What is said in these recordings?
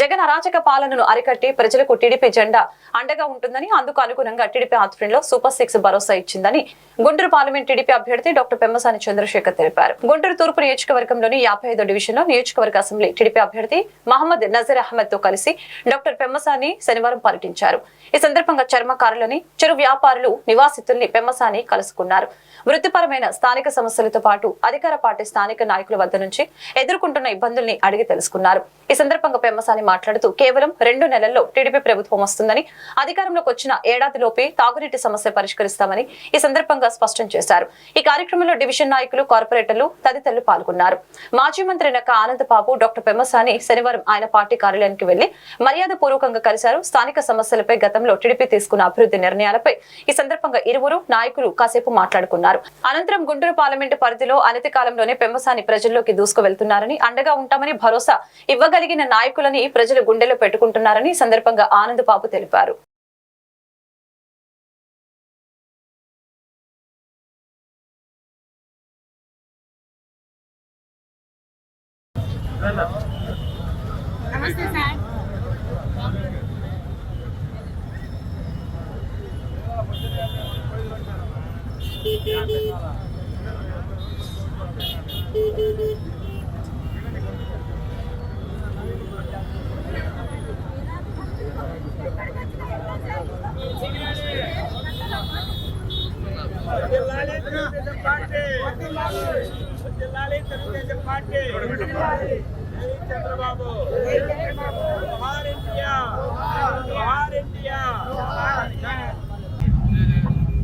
జగన్ అరాచక పాలనను అరికట్టి ప్రజలకు టీడీపీ జెండా అండగా ఉంటుందని అందుకు అనుగుణంగా టీడీపీ ఆధ్వర్యంలో సూపర్ సిక్స్ భరోసా ఇచ్చిందని గుంటూరు పార్లమెంట్ టీడీపీ అభ్యర్థి డాక్టర్ పెమ్మసాని చంద్రశేఖర్ తెలిపారు. గుంటూరు తూర్పు నియోజకవర్గంలోని యాభై ఐదో డివిజన్లో నియోజకవర్గ అసెంబ్లీ టీడీపీ అభ్యర్థి మహమ్మద్ నజీర్ అహ్మద్తో కలిసి డాక్టర్ పెమ్మసాని శనివారం పర్యటించారు. ఈ సందర్భంగా చర్మకారులని చిరు వ్యాపారులు నివాసితుల్ని పెమ్మసాని కలుసుకున్నారు. వృత్తిపరమైన స్థానిక సమస్యలతో పాటు అధికార పార్టీ స్థానిక నాయకుల వద్ద నుంచి ఎదుర్కొంటున్న ఇబ్బందుల్ని అడిగి తెలుసుకున్నారు. ఈ సందర్భంగా పెమ్మసాని మాట్లాడుతూ కేవలం రెండు నెలల్లో టీడీపీ ప్రభుత్వం వస్తుందని అధికారంలోకి వచ్చిన ఏడాదిలోపే తాగునీటి సమస్య పరిష్కరిస్తామని ఈ సందర్భంగా స్పష్టం చేశారు. ఈ కార్యక్రమంలో డివిజన్ నాయకులు కార్పొరేటర్లు తదితరులు పాల్గొన్నారు. మాజీ మంత్రి నక్క ఆనందబాబు డాక్టర్ పెమ్మసాని శనివారం ఆయన పార్టీ కార్యాలయానికి వెళ్ళి మర్యాద పూర్వకంగా కలిశారు. స్థానిక సమస్యలపై గతంలో టీడీపీ తీసుకున్న అభివృద్ధి నిర్ణయాలపై ఈ సందర్భంగా ఇరువురు నాయకులు కాసేపు మాట్లాడుకున్నారు. అనంతరం గుంటూరు పార్లమెంటు పరిధిలో అనతి కాలంలోనే పెమ్మసాని ప్రజల్లోకి దూసుకు వెళ్తున్నారని అండగా ఉంటామని భరోసా ఇవ్వగలిగిన నాయకులని ప్రజలు గుండెలో పెట్టుకుంటున్నారని సందర్భంగా ఆనంద్ బాబు తెలిపారు. నమస్తే సార్ పార్టీ జిల్లాలే తెలుగుదేశం పార్టీ జై చంద్రబాబు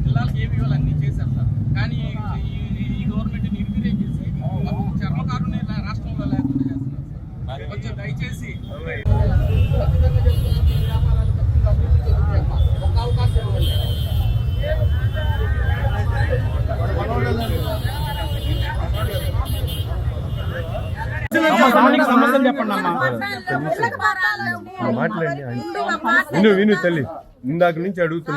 జోహార్ ఏమి ఇవ్వాలి అన్ని చేశారు సార్. కానీ ఈ- గవర్నమెంట్ నిర్వీర్యం చేసి చర్మకారుని రాష్ట్రంలో లేకుండా చేస్తున్నారు సార్. కొంచెం దయచేసి సమస్యలు చెప్పండి విను విను తల్లి. ఇందాక నుంచి అడుగుతున్నా.